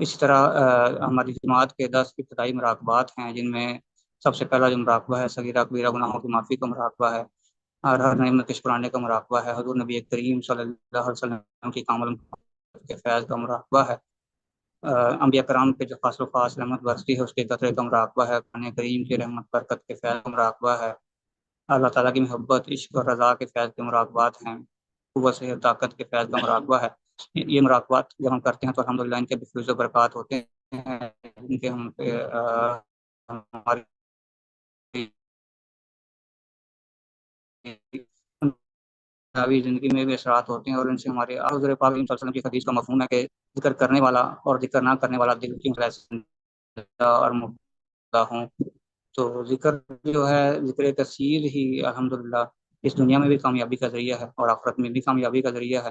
اسی طرح ہماری جماعت کے دس ابتدائی مراقبات ہیں، جن میں سب سے پہلا جو مراقبہ ہے سگیرہ کبیرہ گناہوں کی معافی کا مراقبہ ہے اور ہر نعمت کے شکرانے کا مراقبہ ہے۔ حضور نبی کریم صلی اللہ علیہ وسلم کی کامل کے فیض کا مراقبہ ہے۔ انبیاء کرام کے جو خاص و خاص رحمت برستی ہے، اس کے قطرے کا مراقبہ ہے۔ قرآن کریم کی رحمت، برکت کے فیض کا مراقبہ ہے۔ اللہ تعالیٰ کی محبت، عشق اور رضا کے فیض کے مراقبات ہیں۔ قوت سے طاقت کے فیض کا مراقبہ ہے۔ یہ مراقبات جب ہم کرتے ہیں تو الحمدللہ ان کے بفیوز و برکات ہوتے ہیں، ان کے ہم پہ ہماری زندگی میں بھی اثرات ہوتے ہیں اور ان سے ہمارے حضر پاک علیہ وسلم کی حدیث کا مفہوم ہے کہ ذکر کرنے والا اور ذکر نہ کرنے والا دل کی اور مبتلا ہوں۔ تو ذکر جو ہے، ذکر کثیر ہی الحمدللہ اس دنیا میں بھی کامیابی کا ذریعہ ہے اور آخرت میں بھی کامیابی کا ذریعہ ہے۔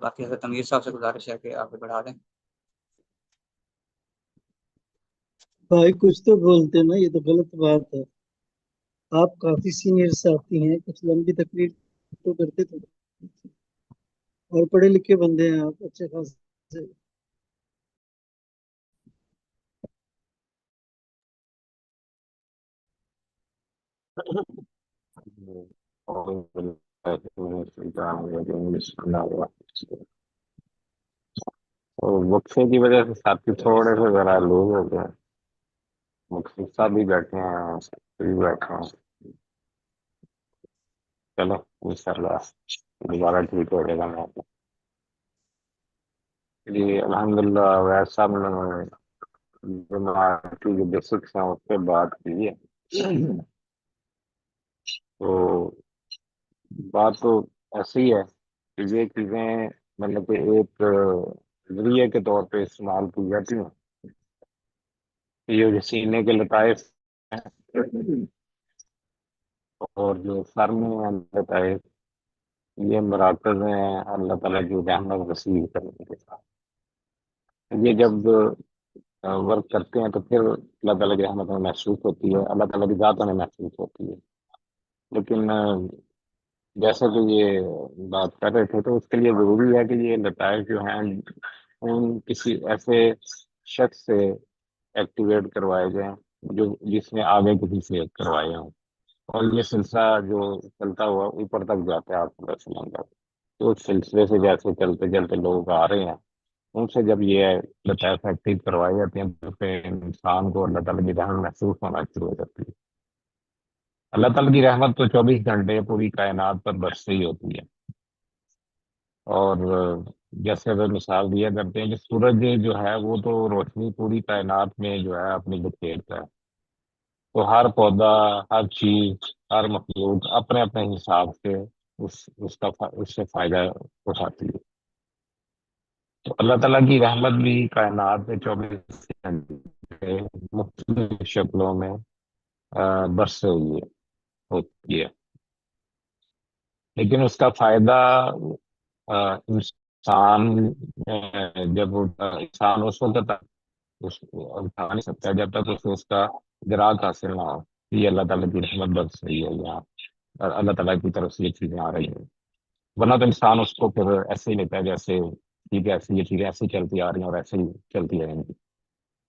باقی حضرت امیر صاحب سے گزارش ہے کہ آگے بڑھا دیں۔ بھائی کچھ تو بولتے نا یہ تو غلط بات ہے۔ آپ کافی سینئر ساتھی ہیں کچھ لمبی تقریر تو کرتے تھے اور پڑھے لکھے بندے ہیں آپ اچھے خاص وقفے کی وجہ سے ساتھی تھوڑے سے ذرا لوگ ہو گئے مقصد صاحب بھی بیٹھے ہیں بیٹھے ہیں چلو ان شاء اللہ دوبارہ ٹھیک ہو جائے گا میں جی الحمد للہ ویسا کی جو بیسکس ہیں اس پہ بات کی ہے تو بات تو ایسی ہے کہ یہ چیزیں مطلب کہ ایک ذریعے کے طور پہ استعمال کی جاتی ہیں۔ یہ سینے کے لطائف اور جو سر میں لطائف، یہ مراکز ہیں اللہ تعالیٰ کی رحمت رسیل کرنے کے ساتھ۔ یہ جب ورک کرتے ہیں تو پھر اللہ تعالیٰ کی رحمت میں محسوس ہوتی ہے، اللہ تعالیٰ کی ذات میں محسوس ہوتی ہے۔ لیکن جیسا کہ یہ بات کر رہے تھے تو اس کے لیے ضروری ہے کہ یہ لطائف جو ہیں ان کسی ایسے شخص سے ایکٹیویٹ کروائے جائیں جو جس نے آگے کسی سے کروائے ہوں۔ اور یہ سلسلہ جو چلتا ہوا اوپر تک جاتا ہے آپ کا تو اس سلسلے سے جیسے چلتے چلتے لوگ آ رہے ہیں، ان سے جب یہ لطائف ایکٹیو کروائے جاتے ہیں تو پھر انسان کو اللہ تعالیٰ کی رحمت محسوس ہونا شروع ہو جاتی ہے۔ اللہ تعالیٰ کی رحمت تو چوبیس گھنٹے پوری کائنات پر برس رہی ہوتی ہے۔ اور جیسے اگر مثال دیا کرتے ہیں کہ سورج جو ہے، وہ تو روشنی پوری کائنات میں جو ہے اپنی بکھیرتا ہے۔ تو ہر پودا، ہر چیز، ہر مخلوق اپنے اپنے حساب سے اس اس کا اس سے فائدہ اٹھاتی ہے۔ تو اللہ تعالیٰ کی رحمت بھی کائنات میں چوبیس گھنٹے مختلف شکلوں میں برس ہوئی ہے۔ ہوتی ہے۔ لیکن اس کا فائدہ انسان جب انسان اس وقت اٹھا نہیں سکتا، جب تک اس اس کا گراہک حاصل نہ ہو۔ یہ اللہ تعالیٰ کی رحمت برس رہی ہے یہاں۔ اور اللہ تعالیٰ کی طرف سے یہ چیزیں آ رہی ہیں۔ ورنہ تو انسان اس کو پھر ایسے ہی لیتا ہے جیسے، ٹھیک ہے، ایسے یہ چیزیں ایسے چلتی آ رہی ہیں اور ایسے ہی چلتی رہیں گی۔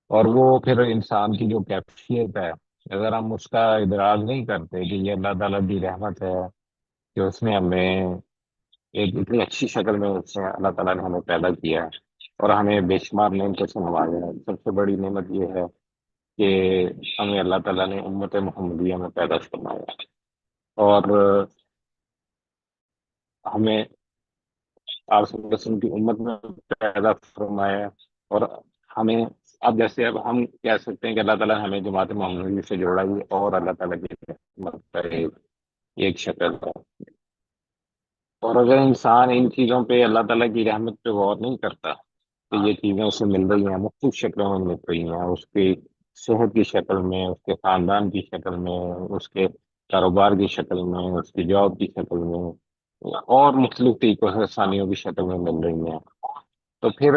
اور وہ پھر انسان کی جو کیفیت ہے اگر ہم اس کا ادراج نہیں کرتے کہ یہ اللہ تعالیٰ کی رحمت ہے کہ اس نے ہمیں ایک اتنی اچھی شکل میں اس نے اللہ تعالیٰ نے ہمیں پیدا کیا ہے اور ہمیں بے شمار نعمتوں سے نوازا ہے سب سے بڑی نعمت یہ ہے کہ ہمیں اللہ تعالیٰ نے امت محمدیہ میں پیدا فرمایا اور ہمیں آپ کی امت میں پیدا فرمایا اور ہمیں اب جیسے اب ہم کہہ سکتے ہیں کہ اللہ تعالیٰ ہمیں جماعت محمدی سے جوڑا ہوئی اور اللہ تعالیٰ کی ایک شکل ہے۔ اور اگر انسان ان چیزوں پہ اللہ تعالیٰ کی رحمت پہ غور نہیں کرتا، تو یہ چیزیں اسے مل رہی ہیں، مختلف شکلوں میں مل رہی ہیں۔ اس کی صحت کی شکل میں، اس کے خاندان کی شکل میں، اس کے کاروبار کی شکل میں، اس کی جاب کی شکل میں، اور مختلف طریقوں سے آسانیوں کی شکل میں مل رہی ہیں۔ تو پھر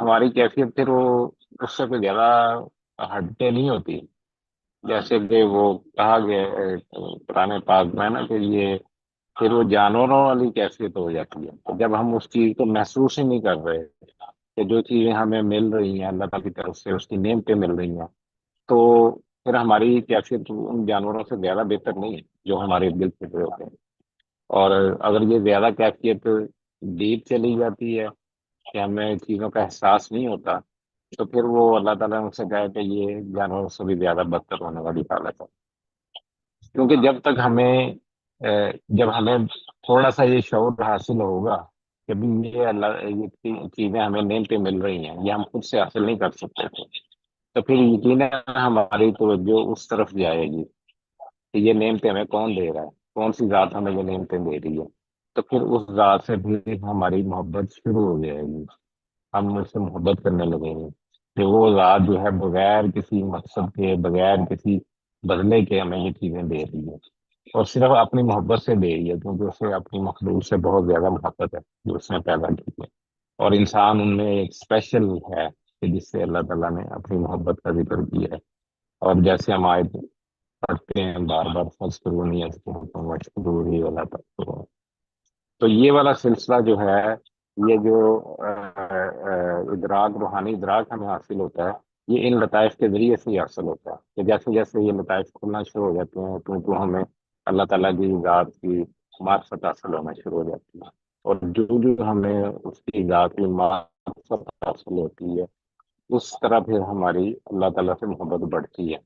ہماری کیفیت پھر وہ اس سے کوئی زیادہ ہٹتے نہیں ہوتی۔ جیسے کہ وہ کہا گیا پرانے پاک میں نا کہ یہ پھر وہ جانوروں والی کیفیت ہو جاتی ہے۔ جب ہم اس چیز کو محسوس ہی نہیں کر رہے کہ جو چیزیں ہمیں مل رہی ہیں، اللہ تعالیٰ کی طرف سے اس کی نیم پہ مل رہی ہیں، تو پھر ہماری کیفیت ان جانوروں سے زیادہ بہتر نہیں ہے جو ہمارے دل سے ہوتے ہیں۔ اور اگر یہ زیادہ کیفیت ڈیپ چلی جاتی ہے کہ ہمیں چیزوں کا احساس نہیں ہوتا، تو پھر وہ اللہ تعالیٰ نے سے کہا کہ یہ جانوروں سے بھی زیادہ بدتر ہونے والی حالت ہے۔ کیونکہ جب تک ہمیں جب ہمیں تھوڑا سا یہ شعور حاصل ہوگا کہ یہ اللہ، یہ چیزیں ہمیں نیم پہ مل رہی ہیں، یہ ہم خود سے حاصل نہیں کر سکتے تھے، تو پھر یقیناً ہماری توجہ اس طرف جائے گی کہ یہ نیم پہ ہمیں کون دے رہا ہے، کون سی ذات ہمیں یہ نیم پہ دے رہی ہے۔ تو پھر اس ذات سے بھی ہماری محبت شروع ہو جائے گی۔ ہم اس سے محبت کرنے لگیں گے۔ کہ وہ ذات جو ہے بغیر کسی مقصد کے، بغیر کسی بدلے کے ہمیں یہ چیزیں دے رہی ہے۔ اور صرف اپنی محبت سے دے رہی ہے، کیونکہ اسے اپنی مخلوق سے بہت زیادہ محبت ہے جو اس نے پیدا کی ہے۔ اور انسان ان میں ایک اسپیشل ہے کہ جس سے اللہ تعالیٰ نے اپنی محبت کا ذکر کیا ہے۔ اور جیسے ہم آئے پڑھتے ہیں، بار بار فرض کرو نہیں والا تو یہ والا سلسلہ جو ہے، یہ جو ادراک، روحانی ادراک ہمیں حاصل ہوتا ہے، یہ ان لطائف کے ذریعے سے ہی حاصل ہوتا ہے کہ جیسے جیسے یہ لطائف کھلنا شروع ہو جاتے ہیں، تو تو ہمیں اللہ تعالیٰ کی ذات کی معرفت حاصل ہونا شروع ہو جاتی ہے۔ اور جو جو ہمیں اس کی ذات کی معرفت حاصل ہوتی ہے، اس طرح پھر ہماری اللہ تعالیٰ سے محبت بڑھتی ہے۔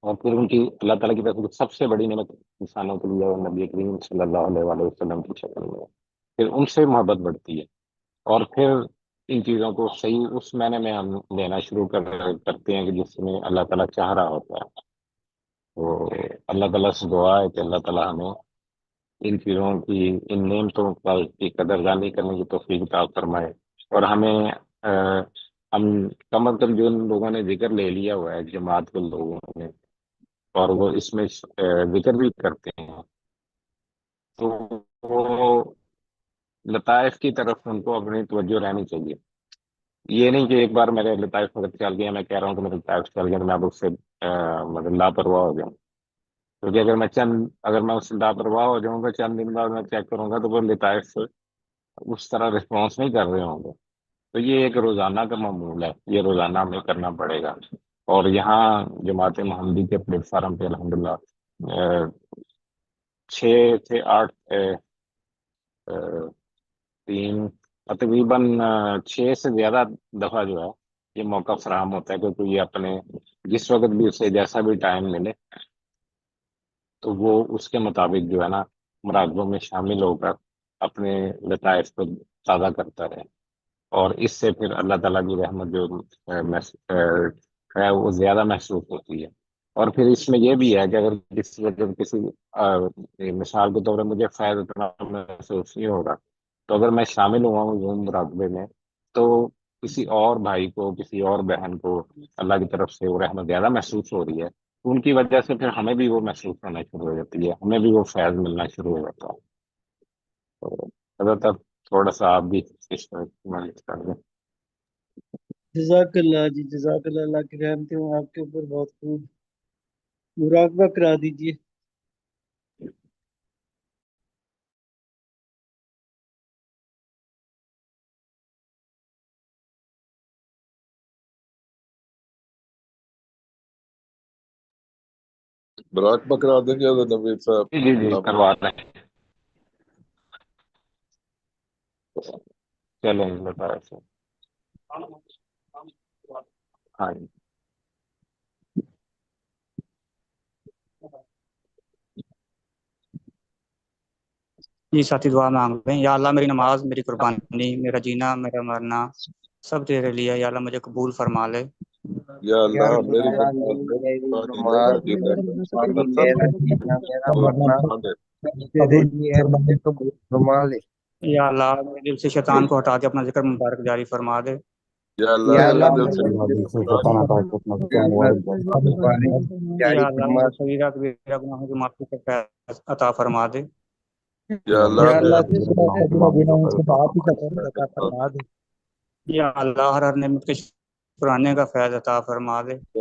اور پھر ان کی اللہ تعالیٰ کی طرف سب سے بڑی نعمت انسانوں کے لیے اور نبی کریم صلی اللہ علیہ وسلم کی شکل میں پھر ان سے محبت بڑھتی ہے۔ اور پھر ان چیزوں کو صحیح اس معنی میں ہم لینا شروع کر کرتے ہیں کہ جس میں اللہ تعالیٰ چاہ رہا ہوتا ہے۔ تو اللہ تعالیٰ سے دعا ہے کہ اللہ تعالیٰ ہمیں ان چیزوں کی، ان نعمتوں کی قدر دانی کرنے کی توفیق فرمائے۔ اور ہمیں ہم کم از کم جو لوگوں نے ذکر لے لیا ہوا ہے، جماعت کے لوگوں نے اور وہ اس میں ذکر بھی کرتے ہیں۔ تو وہ لطائف کی طرف ان کو اپنی توجہ رہنی چاہیے۔ یہ نہیں کہ ایک بار میرے لطائف وقت چل گیا میں کہہ رہا ہوں کہ میرے لطائف چل گیا تو میں اب اس سے مطلب لاپرواہ ہو جاؤں۔ کیونکہ اگر میں چند، اگر میں اس سے لاپرواہ ہو جاؤں گا، چند دن بعد میں چیک کروں گا تو وہ لطائف اس طرح رسپانس نہیں کر رہے ہوں گے۔ تو یہ ایک روزانہ کا معمول ہے، یہ روزانہ ہمیں کرنا پڑے گا۔ اور یہاں جماعت محمدی کے پلیٹ فارم پہ الحمد للہ چھ سے آٹھ تین، تقریباً چھ سے زیادہ دفعہ جو ہے یہ موقع فراہم ہوتا ہے کیونکہ یہ اپنے جس وقت بھی اسے جیسا بھی ٹائم ملے، تو وہ اس کے مطابق جو ہے نا مراقبوں میں شامل ہو کر اپنے لطائف کو تازہ کرتا رہے۔ اور اس سے پھر اللہ تعالیٰ کی رحمت جو ہے، وہ زیادہ محسوس ہوتی ہے۔ اور پھر اس میں یہ بھی ہے کہ اگر کسی وقت کسی مثال کے طور پر مجھے فائد اتنا محسوس نہیں ہوگا، تو اگر میں شامل ہوا ہوں زوم مراقبے میں، تو کسی اور بھائی کو، کسی اور بہن کو اللہ کی طرف سے وہ رحمت زیادہ محسوس ہو رہی ہے۔ ان کی وجہ سے پھر ہمیں بھی وہ محسوس ہونا شروع ہو جاتی ہے، ہمیں بھی وہ فیض ملنا شروع ہو جاتا ہے۔ تھوڑا سا آپ بھی اس کر دیں۔ جزاک اللہ جی جزاک اللہ اللہ کی رحمتیں ہوں آپ کے اوپر بہت خوب۔ مراقبہ کرا دیجیے مراقبہ کرا دیں گے نوید صاحب۔ جی جی کروا رہے ہیں چلیں بتایا سر ہاں جی جی ساتھی دعا مانگ رہے ہیں یا اللہ میری نماز میری قربانی میرا جینا میرا مرنا سب تیرے لیے یا اللہ مجھے قبول فرما لے یا اللہ میری یا اللہ میرے دل سے شیطان کو ہٹا کے اپنا ذکر مبارک جاری فرما دے عطا فرما دے۔ یا اللہ کا اللہ ہر نعمت کے کا فیض عطا فرما دے۔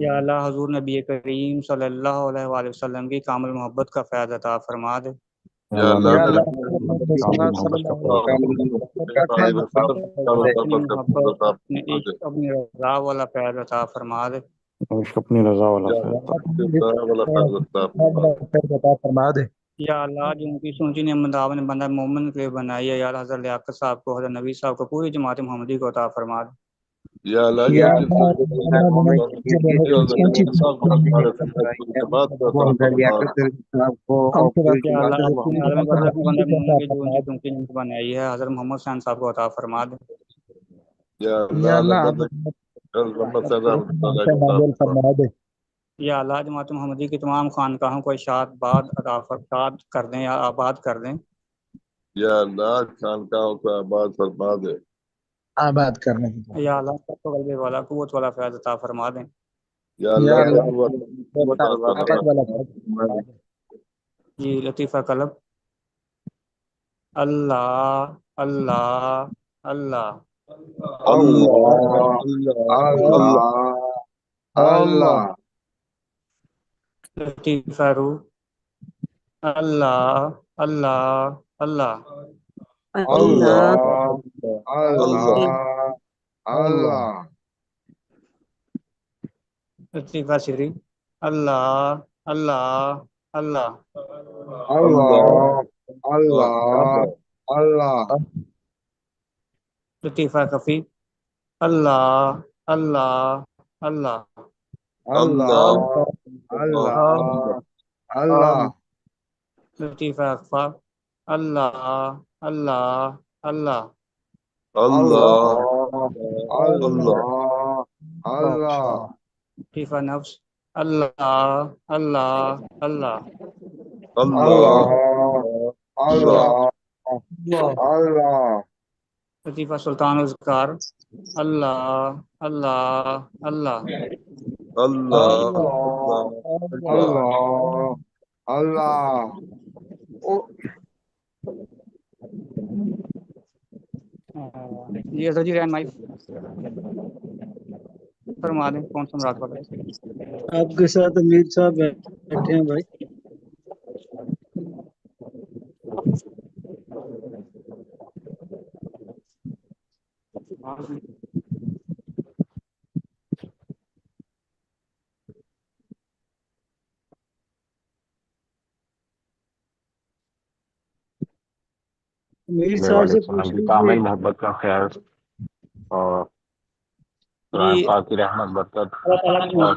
یا اللہ حضور نبی کریم صلی اللہ علیہ وسلم کی کامل محبت کا فیض عطا فرما دے۔ اپنی رضا والا پیار عطا فرما دے اپنی رضا والا فرما دے یا اللہ جن کی نے بندہ مومن کے بنائی ہے یا حضرت لیاقت صاحب کو حضرت نبی صاحب کو پوری جماعت محمدی کو عطا فرما دے يا محمد شان صاحب کو عطا فرما دیں یا اللہ جماعت محمدی کی تمام خانقاہوں کو اشاعت باد اشاعت کر دیں یا آباد کر دیں یا اللہ خانقاہوں کو آباد فرما دیں آباد کرنے کی یا اللہ سب کو غلبے والا قوت والا فیاض عطا فرما دیں۔ یا اللہ جی لطیفہ قلب۔ اللہ اللہ اللہ۔ اللہ اللہ۔ لطیفہ روح۔ اللہ اللہ اللہ۔ Allah, Allah, Allah. Terima kasih. Allah, Allah, Allah. Allah, Allah, Allah. Latifa Kafi. Allah, Allah, Allah. Allah, Allah, Allah. Latifa Akfa. Allah, الله الله. الله الله الله. كيف نفس الله الله الله. الله الله الله. كيف سلطان أذكار. الله الله الله الله. الله. الله. جی حضرت جی رین مائف فرما دیں، کون سا مراد آپ کے ساتھ امیر صاحب بیٹھے ہیں بھائی۔ کامل محبت کا خیال اور کی رحمت برکت اور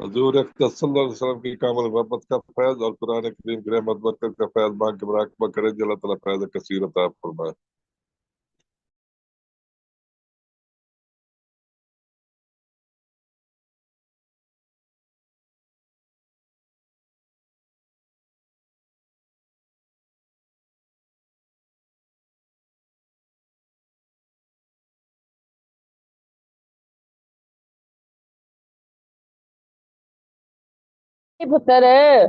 حضور اختر صلی اللہ علیہ وسلم کی کامل محبت کا فیض اور قرآن کریم کی رحمت برکت کا فیض مانگ کے مراقبہ کریں جی اللہ تعالیٰ فیض کثیر عطا فرمائے۔ پتر ہے۔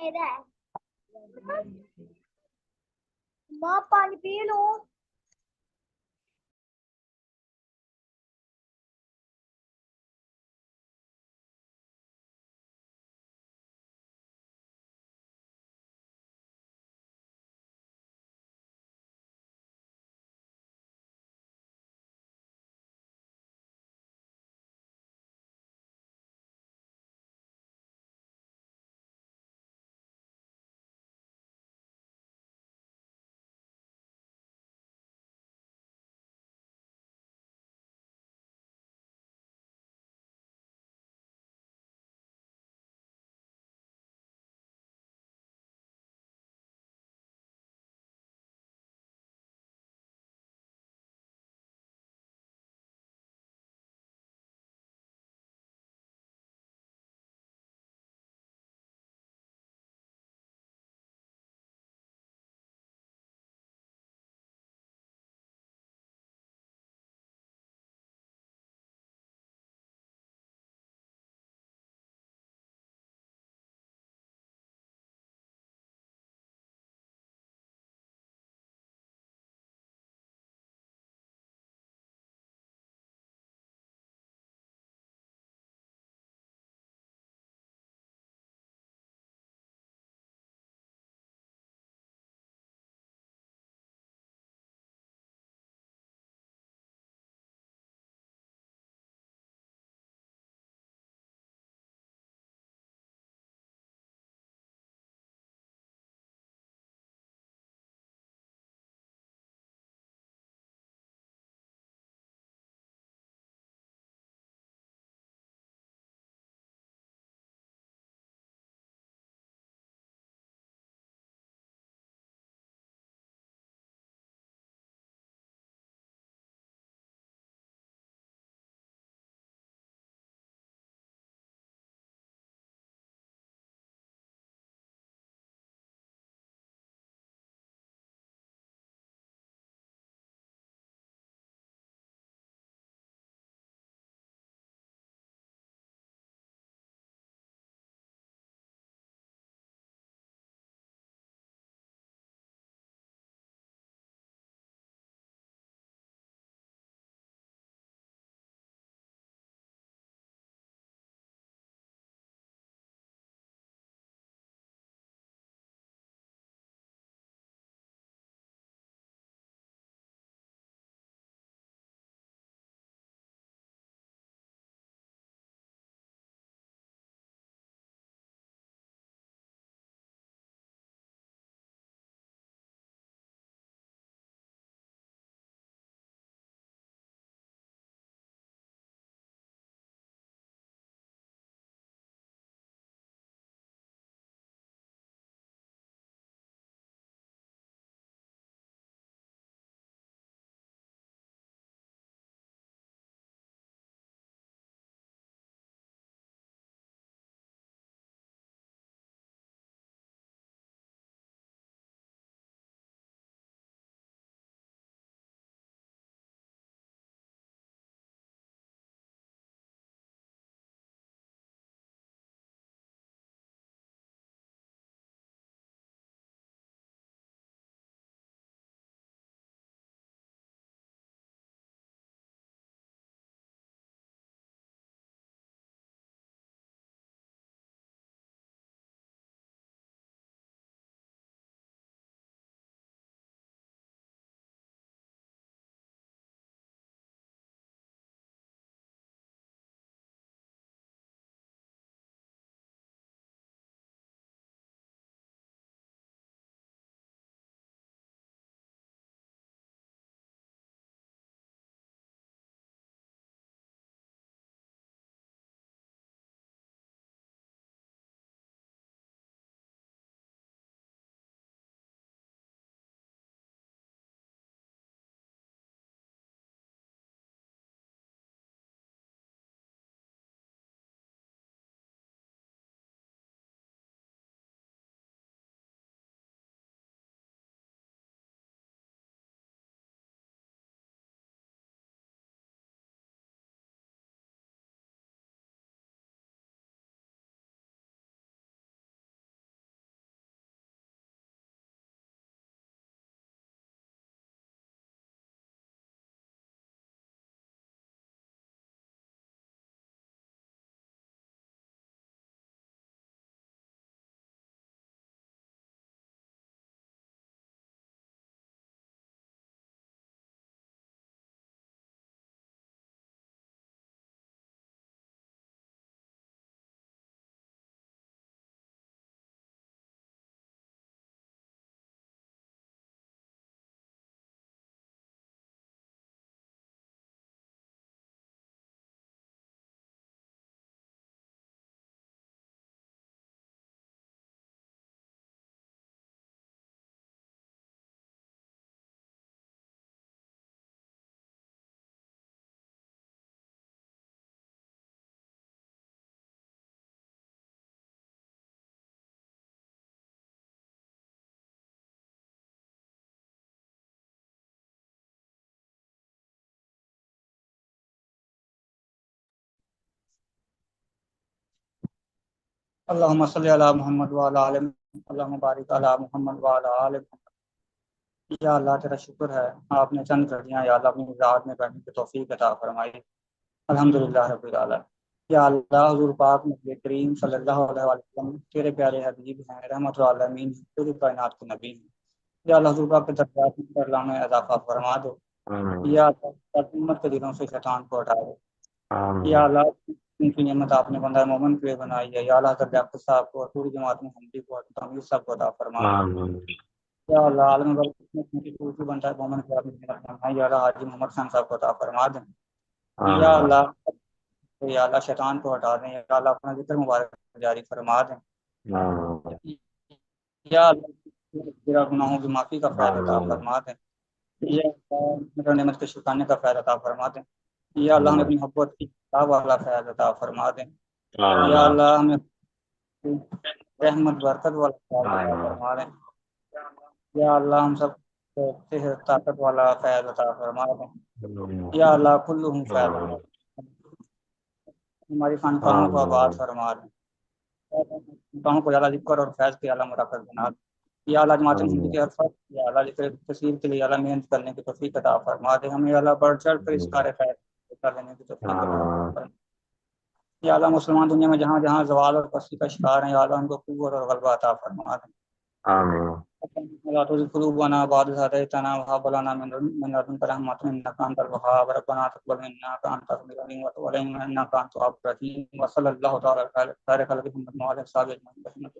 Eren. Mapa, libelo. اللهم صل على محمد وعلى آل محمد. اللهم بارک علی محمد وعلى آل محمد. یا اللہ تیرا شکر ہے آپ نے چند گھڑیاں یا اللہ اپنی ذات میں بیٹھنے کی توفیق عطا فرمائی۔ الحمدللہ رب العالمین۔ یا اللہ حضور پاک نبی کریم صلی اللہ علیہ وسلم تیرے پیارے حبیب ہیں رحمت العالمین پوری کائنات کے نبی ہیں۔ یا اللہ حضور پاک کے درجات میں اللہ میں اضافہ فرما دو۔ یا اللہ امت کے دلوں سے شیطان کو ہٹا دو۔ یا اللہ ان کی نعمت آپ نے بندہ مومن کے لیے بنائی ہے۔ یا اللہ حضرت ڈاکٹر صاحب کو اور پوری جماعت میں ہم کو اور تعمیر صاحب کو عطا فرما۔ آمین۔ یا اللہ عالم کی پوری بندہ مومن کے آپ نے نعمت بنائی یا اللہ حاجی محمد خان صاحب کو عطا فرما دیں۔ یا اللہ یا اللہ شیطان کو ہٹا دیں۔ یا اللہ اپنا ذکر مبارک جاری فرما دیں۔ یا اللہ میرا گناہوں کی معافی کا فیض عطا فرما دیں۔ یا اللہ نعمت کے شکرانے کا فیض عطا فرما دیں۔ یا اللہ ہمیں اپنی محبت کی کتاب والا فیض عطا فرما دیں۔ یا آمین اللہ ہمیں رحمت برکت والا فیض عطا فرما دیں۔ یا اللہ ہم سب کو صحت طاقت والا فیض عطا فرما دیں۔ یا اللہ کلہم فیض عطا ہماری خانقاہوں کو آباد فرما دیں۔ خانقاہوں کو زیادہ ذکر اور فیض کے عالم رکھ بنا دیں۔ یا اللہ جماعت ہندی کے فرد یا اللہ ذکر تصویر کے لیے اللہ محنت کرنے کی توفیق عطا فرما دے ہمیں اللہ بڑھ چڑھ کر اس کار خیر کر لینے کی توفیق یا اللہ مسلمان دنیا میں جہاں جہاں زوال اور پسی کا شکار ہیں یا اللہ ان کو قوت اور غلبہ عطا فرما دیں آمین۔ لا تزغ قلوبنا بعد إذ هديتنا وهب لنا من من لدنك رحمة إنك أنت الوهاب ربنا تقبل منا إنك أنت السميع العليم وتب علينا إنك أنت التواب الرحيم وصلى الله تعالى على خير خلق محمد وعلى آله وصحبه أجمعين برحمة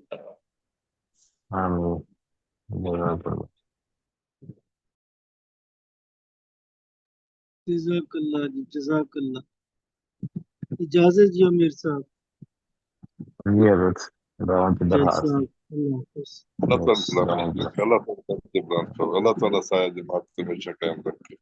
جزاک اللہ جی جزاک اللہ اجازت جی امیر صاحب اللہ تعالیٰ اللہ تعالیٰ سایہ جماعت سے ہمیشہ قائم رکھے